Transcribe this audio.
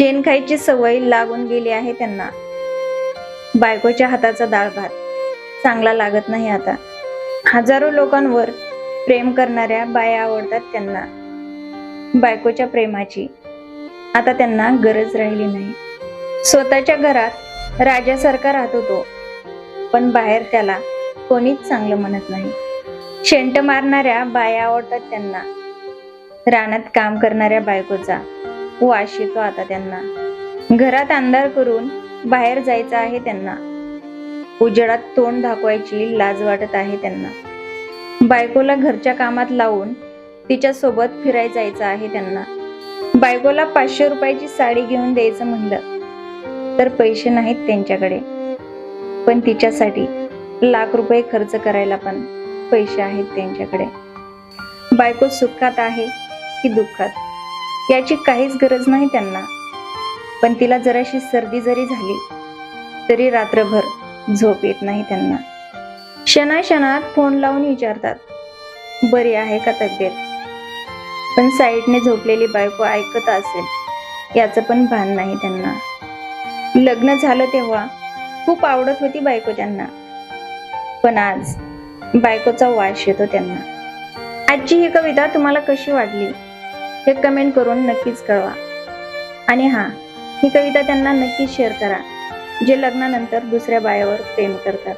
शेण खायची सवय लागून गेली आहे त्यांना. बायकोच्या हाताचा डाळ भात. चांगला लागत नाही आता. हजारो लोकांवर प्रेम करणाऱ्या बाया आवडतात त्यांना. बायकोच्या प्रेमाची. आता त्यांना गरज राहिली नाही. स्वतःच्या घरात राजासारखा राहतो तो पण बाहेर त्याला कोणीच चांगलं म्हणत नाही. शेंट मारणाऱ्या बाया आवडतात त्यांना. रानात काम करणाऱ्या बायकोचा. वास येतो आता त्यांना. घरात अंधार करून बाहेर जायचं आहे त्यांना. उजेडात तोंड दाखवायची लाज वाटत आहे त्यांना. बायकोला घरच्या कामात लावून तिच्या सोबत फिराय जायचं आहे त्यांना. बायकोला पाचशे रुपयाची साडी घेऊन द्यायचं म्हणलं तर पैसे नाहीत त्यांच्याकडे. पण तिच्यासाठी लाख रुपये खर्च करायला पण पैसे आहेत त्यांच्याकडे. बायको सुखात आहे की दुःखात? याची काहीच गरज नाही त्यांना. पण तिला जराशी सर्दी जरी झाली तरी रात्रभर झोप येत नाही त्यांना. क्षणाक्षणात फोन लावून विचारतात बरी आहे का तब्येत? पण साईडने झोपलेली बायको ऐकत असेल याचं पण भान नाही त्यांना. लग्न झालं तेव्हा खूप आवडत होती बायको त्यांना. पण आज बायकोचा वास येतो त्यांना. आजची ही कविता तुम्हाला कशी वाटली? हे कमेंट करून नक्कीच कळवा. आणि हा ही कविता त्यांना नक्कीच शेअर करा जे लग्नानंतर दुसऱ्या बायावर प्रेम करतात.